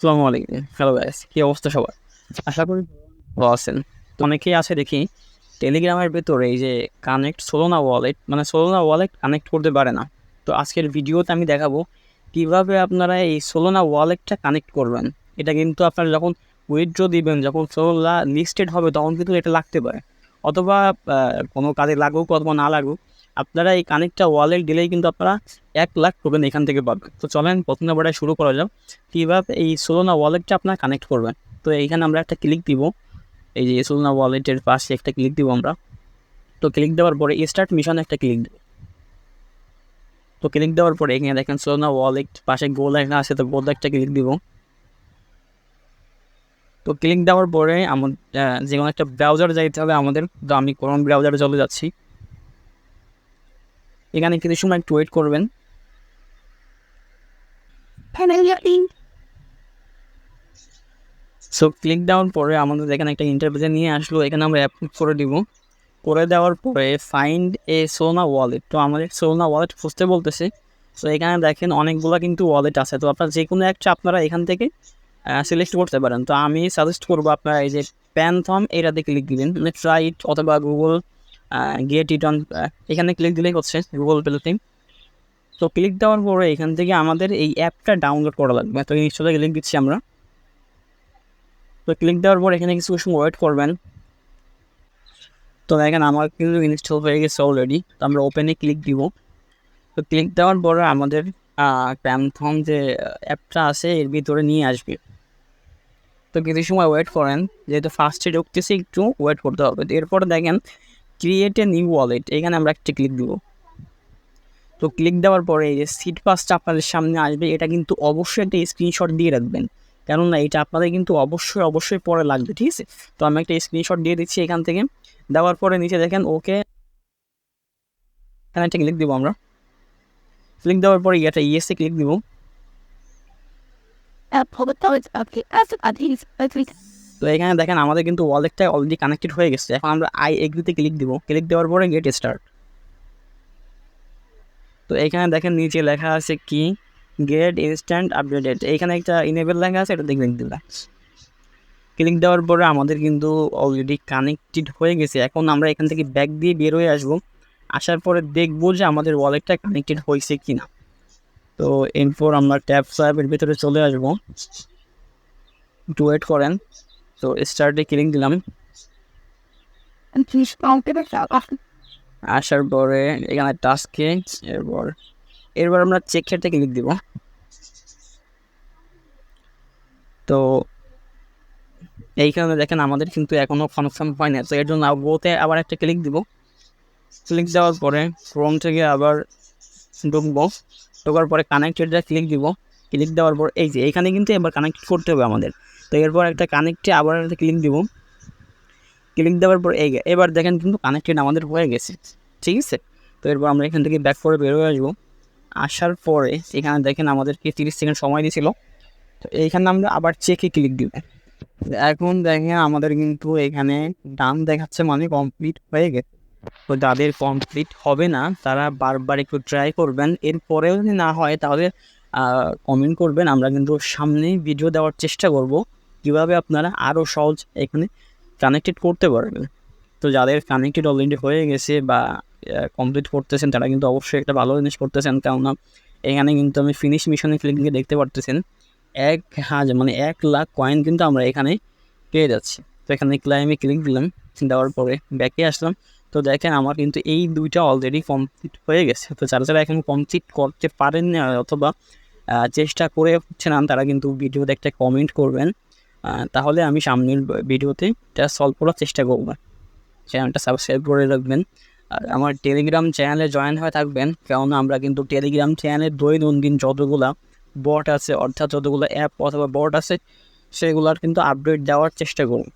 আসসালামু আলাইকুম। Hello guys কী অবস্থা সবার? আশা করি ভালো আছেন। তো অনেকেই আছে দেখি টেলিগ্রামের ভেতরে এই যে কানেক্ট সোলোনা ওয়ালেট মানে সোলোনা ওয়ালেট কানেক্ট করতে পারে না। তো আজকের ভিডিওতে আমি দেখাবো কীভাবে আপনারা এই সোলোনা ওয়ালেটটা কানেক্ট করবেন। এটা কিন্তু আপনারা যখন উইথড্র দিবেন, যখন সোলোনা লিস্টেড হবে, তখন কিন্তু এটা লাগতে পারে। অথবা কোনো কাজে লাগুক অথবা না লাগুক আপনারা এই কানেক্টটা ওয়ালেট দিলেই কিন্তু আপনারা এক লাখ টোকেন এখান থেকে পাবেন। তো চলেন প্রথম নাম্বারটা শুরু করা যাক। কীভাবে এই সোলোনা ওয়ালেটটা আপনার কানেক্ট করবেন? তো এইখানে আমরা একটা ক্লিক দিব। এই যে সোলোনা ওয়ালেটের পাশে একটা ক্লিক দিব আমরা। তো ক্লিক দেওয়ার পরে স্টার্ট মিশনে একটা ক্লিক দেব। তো ক্লিক দেওয়ার পরে এখানে দেখেন সোলোনা ওয়ালেট পাশে গোল একটা আছে, তো গোল একটা ক্লিক দিব। তো ক্লিক দেওয়ার পরে আমার যে কোনো একটা ব্রাউজার যাইতে হবে আমাদের। তো আমি কোন ব্রাউজারে চলে যাচ্ছি। এখানে কিছু সময় একটু ওয়েট করবেন। সো ক্লিক ডাউন পরে আমাদের এখানে একটা ইন্টারভিউ নিয়ে আসলো এখানে আমরা অ্যাপ্রুভ করে দিব। করে দেওয়ার পরে ফাইন্ড এ সোনা ওয়ালেট তো আমাদের সোনা ওয়ালেট খুঁজতে বলতেছে। সো এখানে দেখেন অনেকগুলো কিন্তু ওয়ালেট আছে। তো আপনার যে কোনো একটা আপনারা এখান থেকে সিলেক্ট করতে পারেন। তো আমি সাজেস্ট করব আপনারা এই যে প্যানথম এটাতে ক্লিক দিবেন। মানে ট্রাই ইট অথবা গুগল গেট ইট অন এখানে ক্লিক দিলেই হচ্ছে গুগল পেলেতে তো ক্লিক দেওয়ার পরে এখান থেকে আমাদের এই অ্যাপটা ডাউনলোড করা লাগবে। তো ইনস্টলে ক্লিক দিচ্ছি আমরা। তো ক্লিক দেওয়ার পর এখানে কিছু সময় ওয়েট করবেন। তো দেখেন আমার কিন্তু ইনস্টল হয়ে গেছে অলরেডি তো আমরা ওপেনে ক্লিক দিব। তো ক্লিক দেওয়ার পরে আমাদের প্যামথম যে অ্যাপটা আছে, এর ভিতরে নিয়ে আসবে। তো কিছু সময় ওয়েট করেন। যেহেতু ফার্স্টে ঢুকতেছি, একটু ওয়েট করতে হবে। এরপরে দেখেন ক্রিয়েট এ নিউ ওয়ালেট এখানে আমরা একটা ক্লিক দিব। তো ক্লিক দেওয়ার পরে এই যে সিট পাসটা আপনাদের সামনে আসবে, এটা কিন্তু অবশ্যই একটা স্ক্রিনশট দিয়ে রাখবেন। কেননা এটা আপনাদের কিন্তু অবশ্যই অবশ্যই পরে লাগবে, ঠিক আছে? তো আমি একটা স্ক্রিনশট দিয়ে দিচ্ছি এখান থেকে। দেওয়ার পরে নিচে দেখেন ওকে এখানে একটা ক্লিক দেবো আমরা। ক্লিক দেওয়ার পরে এটা ইয়েসে ক্লিক দিব। তো এখানে দেখেন আমাদের কিন্তু ওয়ালেটটা অলরেডি কানেক্টেড হয়ে গেছে। এখন আমরা আই এগ্রিতে ক্লিক দিব। ক্লিক দেওয়ার পরে গেট স্টার্ট তো এখানে দেখেন নিচে লেখা আছে কি? গেট ইনস্ট্যান্ট আপডেটেড এখানে একটা ইনেবল লেখা আছে, এটা দেখবেন দিলা ক্লিক দেওয়ার পরে আমাদের কিন্তু অলরেডি কানেক্টেড হয়ে গেছে। এখন আমরা এখান থেকে ব্যাক দিয়ে বের হয়ে আসব। আসার পরে দেখব যে আমাদের ওয়ালেটটা কানেক্টেড হয়েছে কি না তো এরপর আমরা ট্যাব সাহেবের ভিতরে চলে আসব। একটু ওয়েট করেন। তো স্টার্টে ক্লিক দিলাম। আসার পরে এখানে টাস্কে এরপর এরপর আমরা চেক খেতে ক্লিক দিব। তো এইখানে দেখেন আমাদের কিন্তু এখনও কনফার্ম হয় না তো এর জন্য গোতে আবার একটা ক্লিক দিব। ক্লিক দেওয়ার পরে ক্রোম থেকে আবার ঢুকবো। ঢোকার পরে কানেক্টেডটা ক্লিক দিব। ক্লিক দেওয়ার পর এই যে এখানে কিন্তু এবার কানেক্ট করতে হবে আমাদের। তো এরপর একটা কানেক্টে আবার একটা ক্লিক দিব। ক্লিক দেওয়ার পর এই এবার দেখেন কিন্তু কানেক্টেড আমাদের হয়ে গেছে। ঠিক আছে? তো এরপর আমরা এখান থেকে ব্যাক করে বেরোয় আসব। আসার পরে এখানে দেখেন আমাদেরকে তিরিশ সেকেন্ড সময় দিয়েছিল। তো এইখানে আমরা আবার চেকে ক্লিক দিব। এখন দেখেন আমাদের কিন্তু এখানে ডান দেখাচ্ছে মানে কমপ্লিট হয়ে গেছে। তো যাদের কমপ্লিট হবে না, তারা বারবার একটু ট্রাই করবেন। এরপরেও যদি না হয়, তাহলে কমেন্ট করবেন। আমরা কিন্তু সামনে ভিডিও দেওয়ার চেষ্টা করব কীভাবে আপনারা আরও সহজ এখানে কানেক্টেড করতে পারবেন। তো যাদের কানেক্টেড অলরেডি হয়ে গেছে বা কমপ্লিট করতেছেন, তারা কিন্তু অবশ্যই একটা ভালো জিনিস করতেছেন। কেননা, এখানে কিন্তু আমি ফিনিশ মিশনে ক্লিক দেখতে পারতেছেন। এক হাজার মানে এক লাখ কয়েন কিন্তু আমরা এখানে পেয়ে যাচ্ছি। তো এখানে ক্লাইমে ক্লিক দিলাম। দেওয়ার পরে ব্যাকে আসলাম। তো দেখেন আমার কিন্তু এই দুইটা অলরেডি কমপ্লিট হয়ে গেছে। তো যারা যারা এখন কমপ্লিট করতে পারেন না অথবা চেষ্টা করে হচ্ছে তারা কিন্তু ভিডিওতে একটা কমেন্ট করবেন। তাহলে আমি সামনের ভিডিওতে এটা সলভ করার চেষ্টা করব। চ্যানেলটা সাবস্ক্রাইব করে রাখবেন। আর আমার টেলিগ্রাম চ্যানেলে জয়েন হয়ে থাকবেন, কেননা আমরা কিন্তু টেলিগ্রাম চ্যানেলে দৈনন্দিন যতগুলা বট আছে, অর্থাৎ যতগুলো অ্যাপ অথবা বট আছে, সেগুলোর কিন্তু আপডেট দেওয়ার চেষ্টা করব।